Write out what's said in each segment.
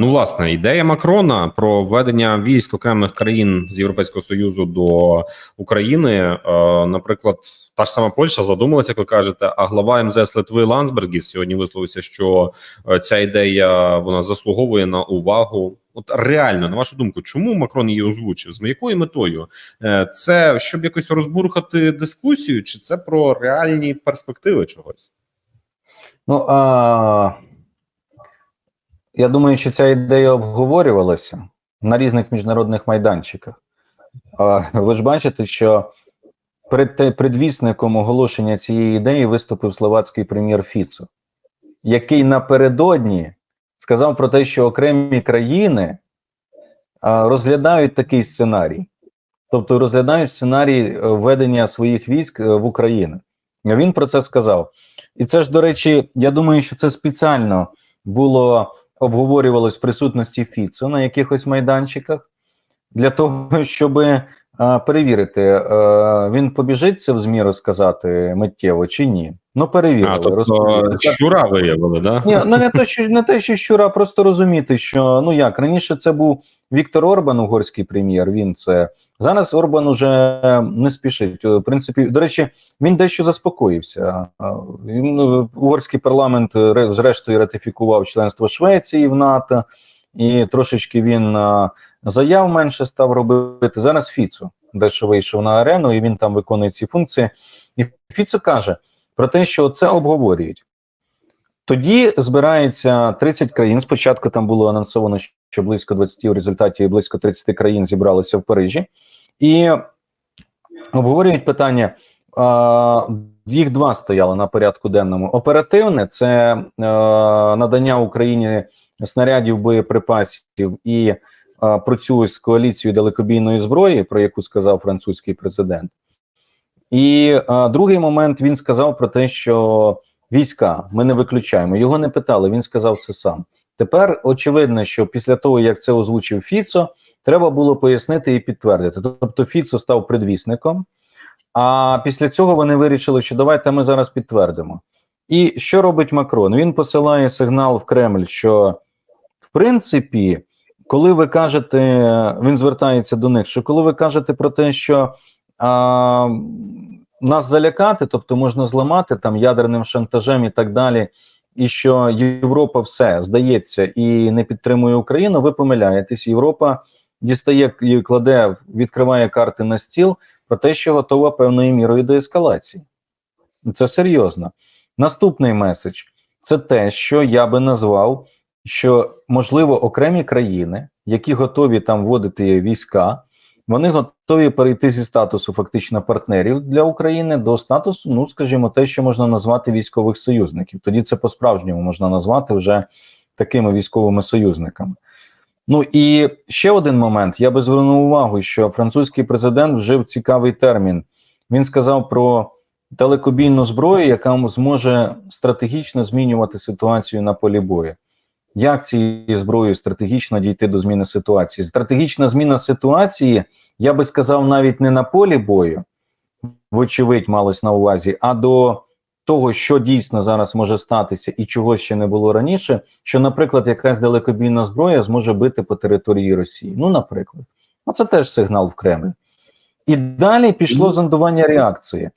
Ну, власне, ідея Макрона про введення військ окремих країн з Європейського союзу до України, е, наприклад, та ж сама Польща задумалася, як ви кажете. А глава МЗС Литви Ландсбергіс сьогодні висловився, що е, ця ідея вона заслуговує на увагу. От реально, на вашу думку, чому Макрон її озвучив? З якою метою? Е, Це щоб якось розбурхати дискусію, чи це про реальні перспективи чогось? Ну а я думаю, що ця ідея обговорювалася на різних міжнародних майданчиках. Ви ж бачите, що перед предвісником оголошення цієї ідеї виступив словацький прем'єр Фіцо, який напередодні сказав про те, що окремі країни розглядають такий сценарій, тобто розглядають сценарій е, введення своїх військ е, в Україну. Він про це сказав. І це ж, до речі, я думаю, що це спеціально було обговорювалось в присутності Фіцо на якихось майданчиках для того, щоб перевірити, е, він побіжиться в ЗМІ розказати миттєво чи ні. Ну, перевірили. А, тобто щура виявили, да? Ні, ну не те, що не те, що щура, просто розуміти, що ну як раніше це був Віктор Орбан, угорський прем'єр. Він це зараз Орбан уже не спішить. В принципі, до речі, він дещо заспокоївся. Він ну, угорський парламент е, зрештою ратифікував членство Швеції в НАТО, і трошечки він заяв менше став робити. Зараз Фіцо дещо вийшов на арену, і він там виконує ці функції. І Фіцо каже про те, що це обговорюють. Тоді збирається 30 країн. Спочатку там було анонсовано, що близько 20, в результаті близько 30 країн зібралися в Парижі, і обговорюють питання. Їх два стояли на порядку денному. Оперативне це е, надання Україні снарядів, боєприпасів і е, про цю ось коаліцію далекобійної зброї, про яку сказав французький президент. І е, другий момент він сказав про те, що війська ми не виключаємо. Його не питали, він сказав це сам. Тепер очевидно, що після того, як це озвучив Фіцо, треба було пояснити і підтвердити. Тобто Фіцо став предвісником, а після цього вони вирішили, що давайте ми зараз підтвердимо. І що робить Макрон? Він посилає сигнал в Кремль, що в принципі, коли ви кажете, він звертається до них, що коли ви кажете про те, що а, нас залякати, тобто можна зламати там ядерним шантажем і так далі, і що Європа все здається і не підтримує Україну, ви помиляєтесь. Європа дістає і кладе, відкриває карти на стіл про те, що готова певною мірою до ескалації. Це серйозно. Наступний меседж це те, що я би назвав, що можливо окремі країни, які готові там вводити війська, вони готові перейти зі статусу фактично партнерів для України до статусу, ну скажімо, те, що можна назвати військових союзників. Тоді це по-справжньому можна назвати вже такими військовими союзниками. Ну і ще один момент. Я би звернув увагу, що французький президент вжив цікавий термін. Він сказав про далекобійну зброю, яка зможе стратегічно змінювати ситуацію на полі бою. Як цією зброєю стратегічно дійти до зміни ситуації? Стратегічна зміна ситуації, я би сказав, навіть не на полі бою, вочевидь, малось на увазі, а до того, що дійсно зараз може статися і чого ще не було раніше, що, наприклад, якась далекобійна зброя зможе бити по території Росії. Ну, наприклад, ну це теж сигнал в Кремль. І далі пішло зондування реакції.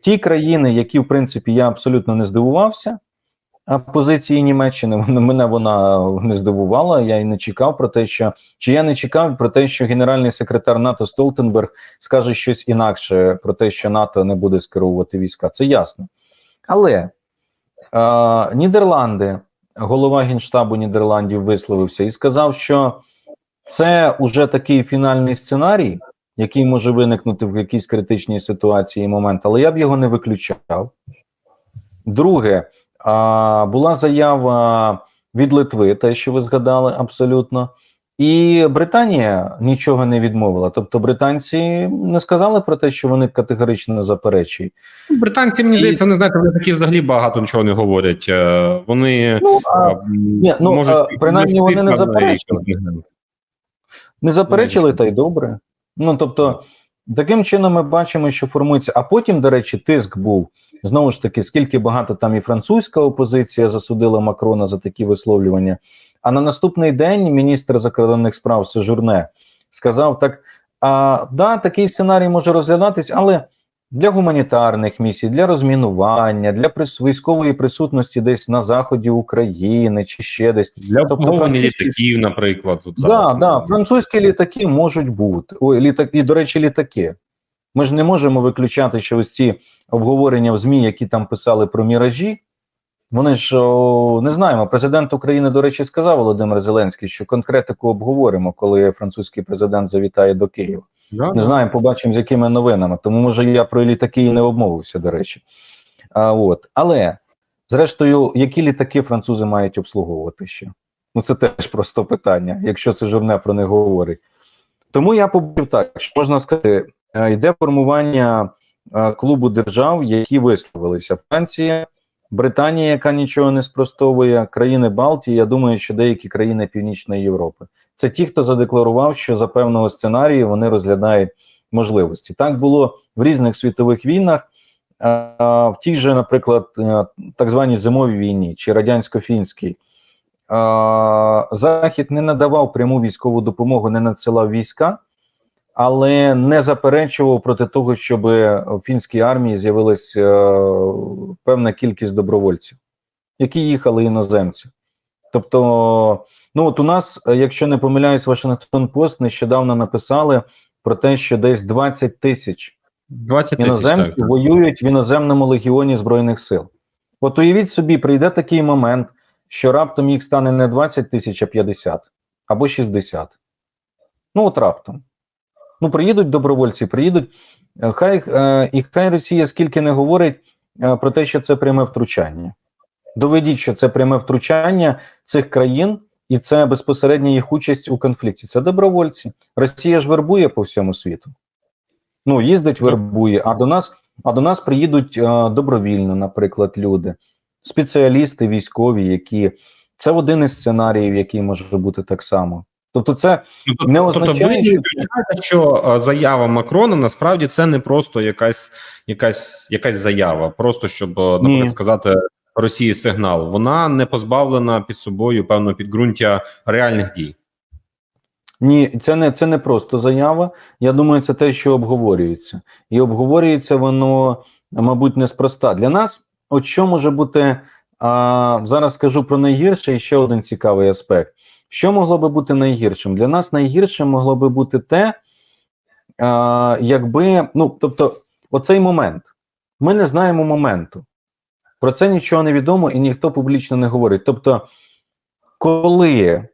Ті країни, які, в принципі, я абсолютно не здивувався, а позиції Німеччини мене вона не здивувала. Я і не чекав про те, що чи я не чекав про те, що генеральний секретар НАТО Столтенберг скаже щось інакше про те, що НАТО не буде скеровувати війська. Це ясно. Але е, Нідерланди, голова генштабу Нідерландів висловився і сказав, що це уже такий фінальний сценарій, який може виникнути в якійсь критичній ситуації і момент, але я б його не виключав. Друге, а, була заява від Литви, те, що ви згадали, абсолютно. І Британія нічого не відмовила. Тобто, британці не сказали про те, що вони категорично заперечують. Британці, мені І- здається, не знаєте, вони такі взагалі багато нічого не говорять. Е, Вони Ну, а, е, ні, ну, можуть а, принаймні вони не заперечили. Не заперечили, та й добре. Ну тобто, таким чином ми бачимо, що формується. А потім, до речі, тиск був знову ж таки, скільки багато там і французька опозиція засудила Макрона за такі висловлювання. А на наступний день міністр закордонних справ Сежурне сказав так: а, да, такий сценарій може розглядатись, але для гуманітарних місій, для розмінування, для прис- військової присутності десь на заході України чи ще десь. Для Тобто фактично- літаків, наприклад. Да, зараз. да, французькі літаки можуть бути. Ой, літак, і, до речі, літаки. Ми ж не можемо виключати, що ось ці обговорення в ЗМІ, які там писали про міражі, вони ж о, не знаємо. Президент України, до речі, сказав Володимир Зеленський, що конкретику обговоримо, коли французький президент завітає до Києва. Да, Не знаємо, побачимо, з якими новинами. Тому може я про літаки і не обмовився, до речі. А, от. Але, зрештою, які літаки французи мають обслуговувати ще? Ну, це теж просто питання, якщо це журне про них говорить. Тому я побачив так, що можна сказати, йде формування е, клубу держав, які висловилися. Франція, Британія, яка нічого не спростовує, країни Балтії. Я думаю, що деякі країни Північної Європи. Це ті, хто задекларував, що за певного сценарію вони розглядають можливості. Так було в різних світових війнах. Е, В тій же, наприклад, е, так званій зимовій війні чи радянсько-фінській. е, Захід не надавав пряму військову допомогу, не надсилав війська, але не заперечував проти того, щоб в фінській армії з'явилась е, певна кількість добровольців, які їхали іноземці. Тобто, ну от у нас, е, якщо не помиляюсь, Вашингтон Пост нещодавно написали про те, що десь 20 тисяч 20 тисяч. іноземців так. воюють в іноземному легіоні Збройних сил. От уявіть собі, прийде такий момент, що раптом їх стане не 20 тисяч, а 50 або 60. Ну, от раптом. Ну, приїдуть добровольці, приїдуть. Е, Хай е, і хай Росія скільки не говорить е, про те, що це пряме втручання. Доведіть, що це пряме втручання цих країн, і це безпосередня їх участь у конфлікті. Це добровольці. Росія ж вербує по всьому світу. Ну, їздить, вербує, а до нас, а до нас приїдуть е, добровільно, наприклад, люди, спеціалісти військові, які це один із сценаріїв, який може бути так само. Тобто, це Ну, не тобто, означає, що що е, заява Макрона насправді це не просто якась, якась, якась заява, просто щоб, е, наприклад, Ні. сказати Росії сигнал. Вона не позбавлена під собою певного підґрунтя реальних дій. Ні, це не це не просто заява. Я думаю, це те, що обговорюється, і обговорюється воно, мабуть, неспроста. Для нас, от що може бути а, зараз скажу про найгірше і ще один цікавий аспект. Що могло би бути найгіршим? Для нас найгіршим могло би бути те, якби ну, тобто, оцей момент. Ми не знаємо моменту. Про це нічого не відомо і ніхто публічно не говорить. Тобто, коли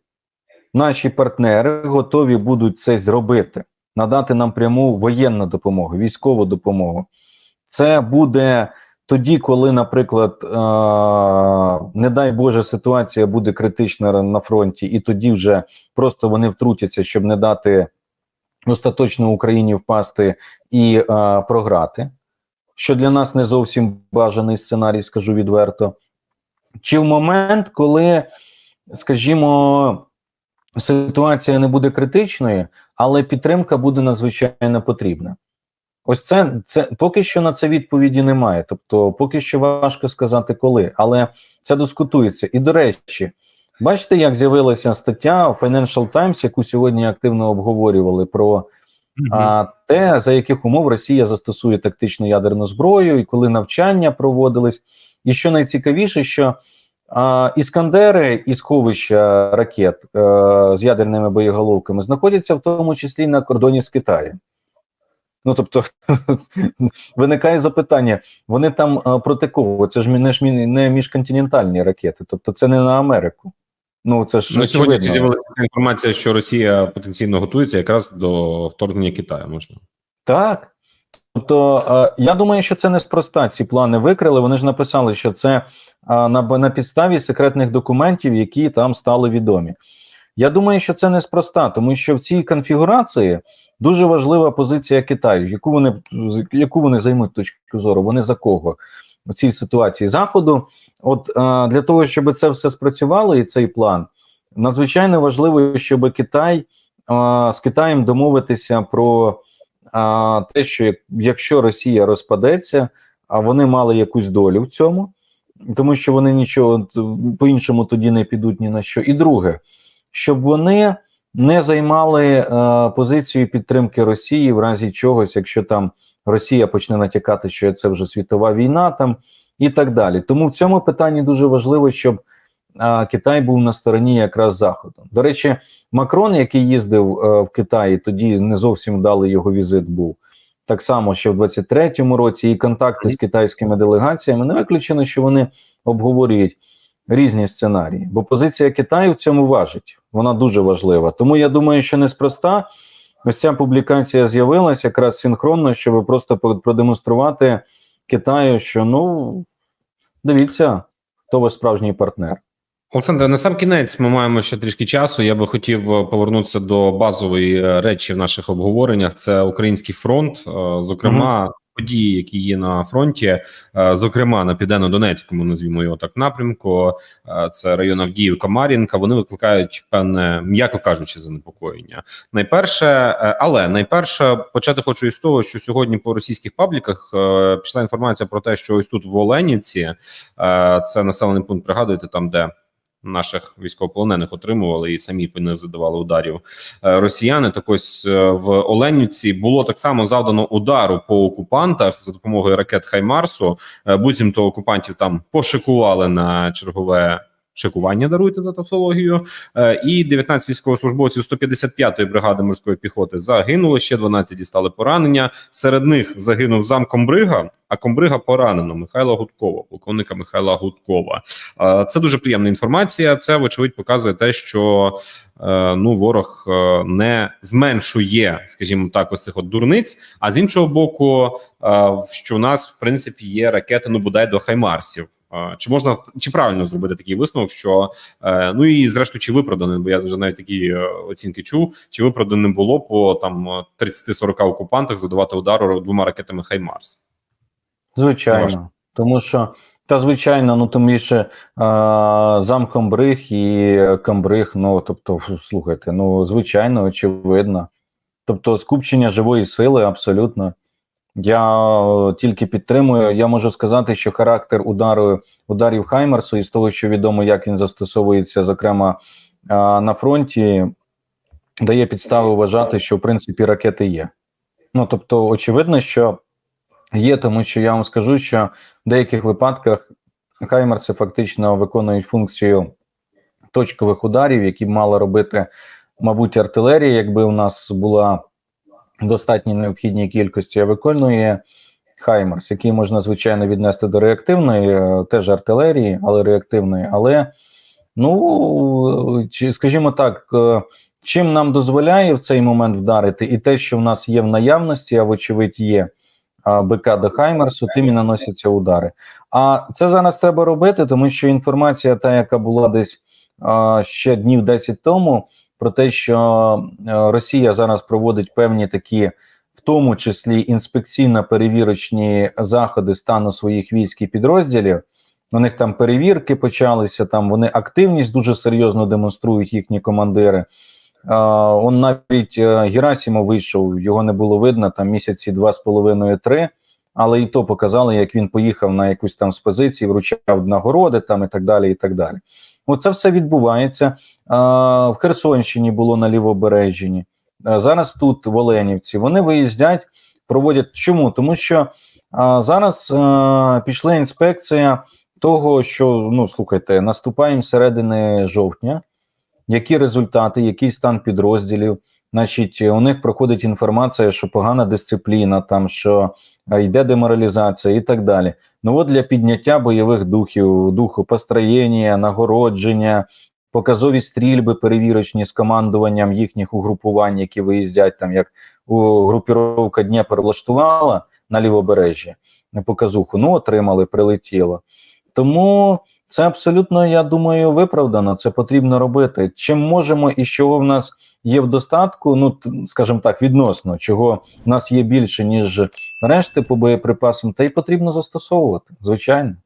наші партнери готові будуть це зробити, надати нам пряму воєнну допомогу, військову допомогу. Це буде тоді, коли, наприклад, е- не дай Боже, ситуація буде критична на фронті, і тоді вже просто вони втрутяться, щоб не дати остаточно Україні впасти і е- програти. Що для нас не зовсім бажаний сценарій, скажу відверто. Чи в момент, коли, скажімо, ситуація не буде критичною, але підтримка буде надзвичайно потрібна. Ось це, це поки що на це відповіді немає. Тобто, поки що важко сказати коли, але це дискутується. І до речі, бачите, як з'явилася стаття у Financial Times, яку сьогодні активно обговорювали про а, те, за яких умов Росія застосує тактичну ядерну зброю, і коли навчання проводились. І що найцікавіше, що а, іскандери і сховища ракет е, з ядерними боєголовками знаходяться в тому числі на кордоні з Китаєм. Ну тобто виникає запитання: вони там е, проти кого? Це ж не ж не міжконтинентальні ракети, тобто це не на Америку. Ну це ж Ну, сьогодні з'явилася інформація, що Росія потенційно готується якраз до вторгнення Китаю. Можна Так. Тобто, е, я думаю, що це неспроста. Ці плани викрили. Вони ж написали, що це е, на, на підставі секретних документів, які там стали відомі. Я думаю, що це неспроста, тому що в цій конфігурації дуже важлива позиція Китаю, яку вони яку вони займуть точку зору. Вони за кого в цій ситуації заходу. От е, для того, щоб це все спрацювало, і цей план надзвичайно важливо, щоб Китай е, з Китаєм домовитися про а, те, що як- якщо Росія розпадеться, а вони мали якусь долю в цьому, тому що вони нічого по-іншому тоді не підуть ні на що. І друге, щоб вони не займали е, позицію підтримки Росії в разі чогось, якщо там Росія почне натякати, що це вже світова війна, там і так далі. Тому в цьому питанні дуже важливо, щоб а, Китай був на стороні якраз Заходу. До речі, Макрон, який їздив е, в Китаї, тоді не зовсім вдалий його візит був. Так само, що в 23-му році і контакти з китайськими делегаціями не виключено, що вони обговорюють різні сценарії. Бо позиція Китаю в цьому важить. Вона дуже важлива. Тому я думаю, що неспроста ось ця публікація з'явилася якраз синхронно, щоб просто про- продемонструвати Китаю, що ну дивіться, хто ваш справжній партнер. Олександр, на сам кінець ми маємо ще трішки часу. Я би хотів е, повернутися до базової е, речі в наших обговореннях. Це український фронт, е, зокрема. Події, які є на фронті, е, зокрема на південно-донецькому, назвімо його так напрямку, е, це район Авдіївка, Мар'їнка. Вони викликають певне, м'яко кажучи, занепокоєння. Найперше, е, але найперше почати хочу із того, що сьогодні по російських пабліках пішла інформація про те, що ось тут в Оленівці, це населений пункт, пригадуєте, там де наших військовополонених отримували і самі по них задавали ударів е, росіяни. Так ось е, в Оленівці було так само завдано удару по окупантах за допомогою ракет Хаймарсу. Е, Буцімто окупантів там пошикували на чергове. Шикування даруйте за тавтологію, Е, і 19 військовослужбовців 155-ї бригади морської піхоти загинули. Ще 12 дістали поранення. Серед них загинув зам комбрига, а комбрига поранено Михайла Гудкова, полковника Михайла Гудкова. Е, Це дуже приємна інформація. Це вочевидь показує те, що е, ну ворог не зменшує, скажімо так, ось цих от дурниць. А з іншого боку, що у нас в принципі є ракети, ну бодай до Хаймарсів. Е, Чи можна чи правильно зробити такий висновок, що е, ну і зрештою, чи виправдане, бо я вже навіть такі е, оцінки чув, чи виправдане було по там е, 30-40 окупантах задавати удару двома ракетами Хаймарс? Звичайно, Ваше. тому що та звичайно, ну тим більше а, зам і комбриг, ну тобто, слухайте, ну звичайно, очевидно. Тобто, скупчення живої сили абсолютно. Я е, тільки підтримую. Я можу сказати, що характер удару ударів Хаймерсу, і з того, що відомо, як він застосовується, зокрема на фронті, дає підстави вважати, що в принципі ракети є. Ну тобто, очевидно, що Є, тому що я вам скажу, що в деяких випадках Хаймерси фактично виконують функцію точкових ударів, які мала робити, мабуть, артилерія, якби у нас була достатній необхідній кількості, виконує Хаймерс, який можна звичайно віднести до реактивної, е, теж артилерії, але реактивної. Але ну скажімо так, е, чим нам дозволяє в цей момент вдарити, і те, що в нас є в наявності, а вочевидь є БК до Хаймерсу, тим і наносяться удари. А це зараз треба робити, тому що інформація, та яка була десь а, ще днів 10 тому, про те, що Росія зараз проводить певні такі, в тому числі інспекційно-перевірочні заходи стану своїх військ і підрозділів. У них там перевірки почалися, там вони активність дуже серйозно демонструють їхні командири. А, Он навіть е, Герасимов вийшов, його не було видно там місяці два з половиною три. Але і то показали, як він поїхав на якусь там з позиції, вручав нагороди там і так далі. і так далі. Оце все відбувається. В Херсонщині було на лівобережжі. Зараз тут в Оленівці. Вони виїздять, проводять. Чому? Тому що зараз пішла інспекція того, що ну слухайте, наступаємо середини жовтня які результати, який стан підрозділів. Значить, у них проходить інформація, що погана дисципліна, там що йде деморалізація і так далі. Ну от для підняття бойових духів, духу построєння, нагородження, показові стрільби перевірочні з командуванням їхніх угрупувань, які виїздять там, як групіровка Дніпр влаштувала на лівобережжі показуху. Ну, отримали, прилетіло. Тому це абсолютно, я думаю, виправдано. Це потрібно робити. Чим можемо і чого в нас є в достатку, ну скажімо так, відносно чого в нас є більше ніж решти по боєприпасам, та й потрібно застосовувати, звичайно.